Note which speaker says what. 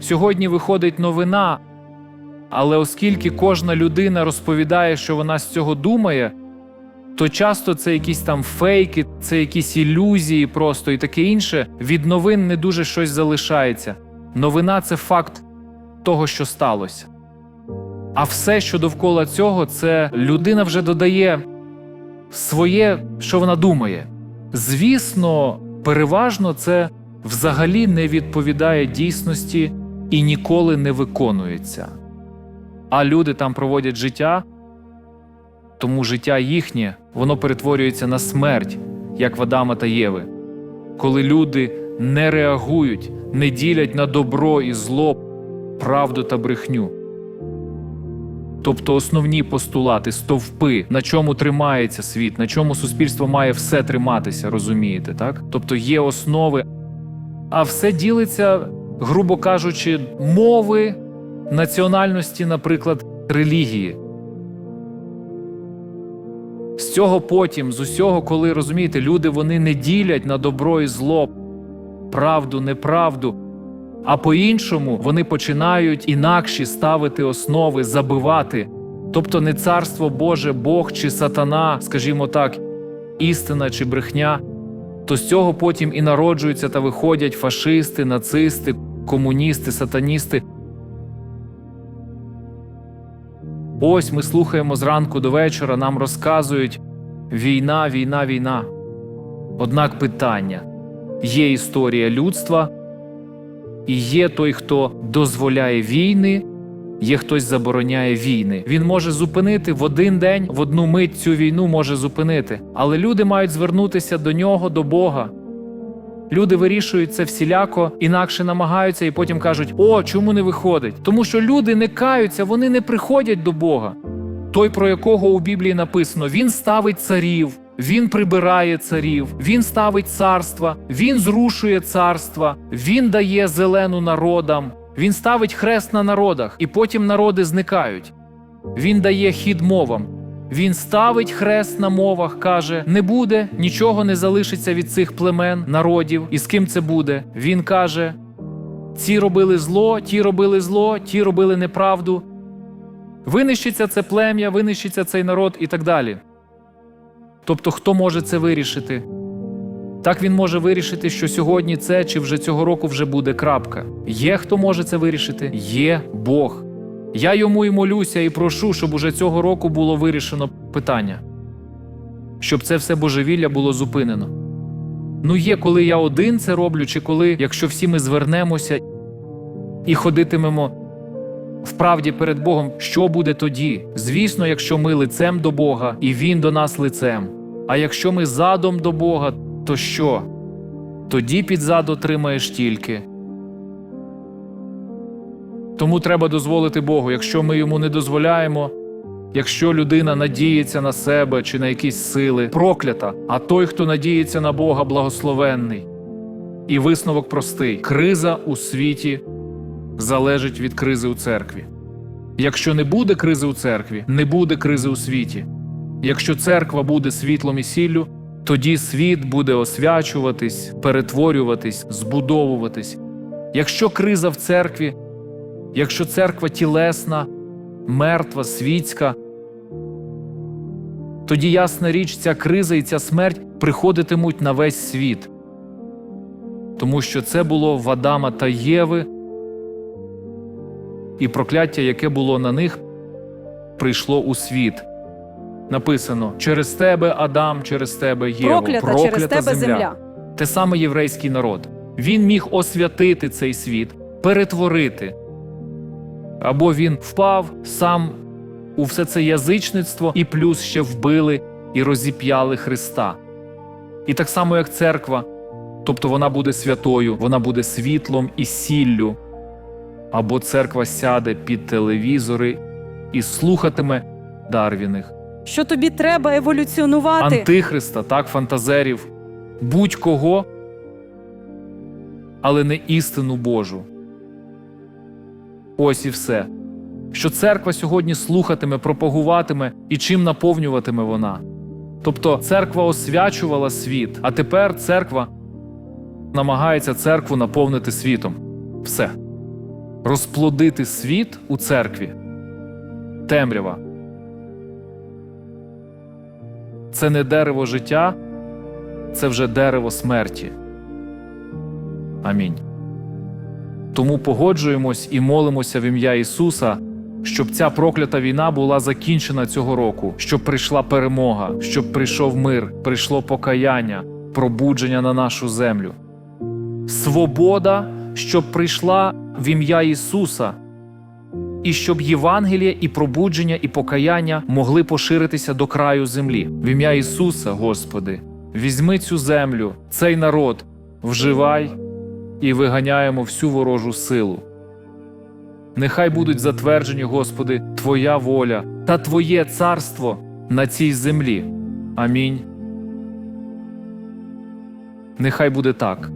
Speaker 1: Сьогодні виходить новина, але оскільки кожна людина розповідає, що вона з цього думає, то часто це якісь там фейки, це якісь ілюзії просто і таке інше. Від новин не дуже щось залишається. Новина це факт того, що сталося. А все, що довкола цього, це людина вже додає своє, що вона думає. Звісно, переважно це взагалі не відповідає дійсності і ніколи не виконується. А люди там проводять життя, тому життя їхнє воно перетворюється на смерть, як в Адама та Єви. Коли люди не реагують, не ділять на добро і зло, правду та брехню. Тобто основні постулати, стовпи, на чому тримається світ, на чому суспільство має все триматися, розумієте, так? Тобто є основи, а все ділиться, грубо кажучи, мови, національності, наприклад, релігії. З цього потім, з усього, коли розумієте, люди вони не ділять на добро і зло, правду, неправду. А по-іншому вони починають інакші ставити основи, забивати. Тобто не царство Боже, Бог чи сатана, скажімо так, істина чи брехня, то з цього потім і народжуються та виходять фашисти, нацисти, комуністи, сатаністи. Ось ми слухаємо зранку до вечора, нам розказують війна, війна, війна. Однак питання є історія людства, і є той, хто дозволяє війни, є хтось забороняє війни. Він може зупинити в один день, в одну мить цю війну може зупинити. Але люди мають звернутися до нього, до Бога. Люди вирішують це всіляко, інакше намагаються і потім кажуть: О, чому не виходить? Тому що люди не каються, вони не приходять до Бога. Той, про якого у Біблії написано, він ставить царів, він прибирає царів, він ставить царства, він зрушує царства, він дає зелену народам, він ставить хрест на народах, і потім народи зникають. Він дає хід мовам. Він ставить хрест на мовах, каже: не буде, нічого не залишиться від цих племен, народів. І з ким це буде? Він каже: ці робили зло, ті робили зло, ті робили неправду. Винищиться це плем'я, винищиться цей народ і так далі. Тобто, хто може це вирішити? Так він може вирішити, що сьогодні це чи вже цього року вже буде крапка. Є хто може це вирішити? Є Бог. Я йому і молюся і прошу, щоб уже цього року було вирішено питання, щоб це все божевілля було зупинено. Ну, є, коли я один це роблю, чи коли, якщо всі ми звернемося і ходитимемо в правді перед Богом, що буде тоді? Звісно, якщо ми лицем до Бога і Він до нас лицем. А якщо ми задом до Бога, то що? Тоді під зад отримаєш тільки. Тому треба дозволити Богу, якщо ми йому не дозволяємо, якщо людина надіється на себе чи на якісь сили, проклята, а той, хто надіється на Бога, благословенний. І висновок простий: криза у світі залежить від кризи у церкві. Якщо не буде кризи у церкві, не буде кризи у світі. Якщо церква буде світлом і сіллю, тоді світ буде освячуватись, перетворюватись, збудовуватись. Якщо криза в церкві, якщо церква тілесна, мертва, світська, тоді ясна річ, ця криза і ця смерть приходитимуть на весь світ. Тому що це було в Адама та Єви, і прокляття, яке було на них, прийшло у світ. Написано: через тебе, Адам, через тебе Єво,
Speaker 2: Проклята, через тебе земля.
Speaker 1: те саме єврейський народ. Він міг освятити цей світ, перетворити. Або він впав сам у все це язичництво, і плюс ще вбили і розіп'яли Христа. І так само, як церква, тобто вона буде святою, вона буде світлом і сіллю. Або церква сяде під телевізори і слухатиме Дарвіних,
Speaker 2: Що тобі треба еволюціонувати?
Speaker 1: антихриста, так, фантазерів, будь-кого, але не істину Божу. Ось і все. Що церква сьогодні слухатиме, пропагуватиме і чим наповнюватиме вона. Тобто церква освячувала світ, а тепер церква намагається церкву наповнити світом. Все. розплодити світ у церкві. Темрява. Це не дерево життя, це вже дерево смерті. Амінь. Тому погоджуємось і молимося в ім'я Ісуса, щоб ця проклята війна була закінчена цього року, щоб прийшла перемога, щоб прийшов мир, прийшло покаяння, пробудження на нашу землю. Свобода, щоб прийшла в ім'я Ісуса, і щоб Євангеліє і пробудження, і покаяння могли поширитися до краю землі. В ім'я Ісуса, Господи, візьми цю землю, цей народ, вживай і виганяємо всю ворожу силу. Нехай будуть затверджені, Господи, Твоя воля та Твоє царство на цій землі. Амінь. Нехай буде так.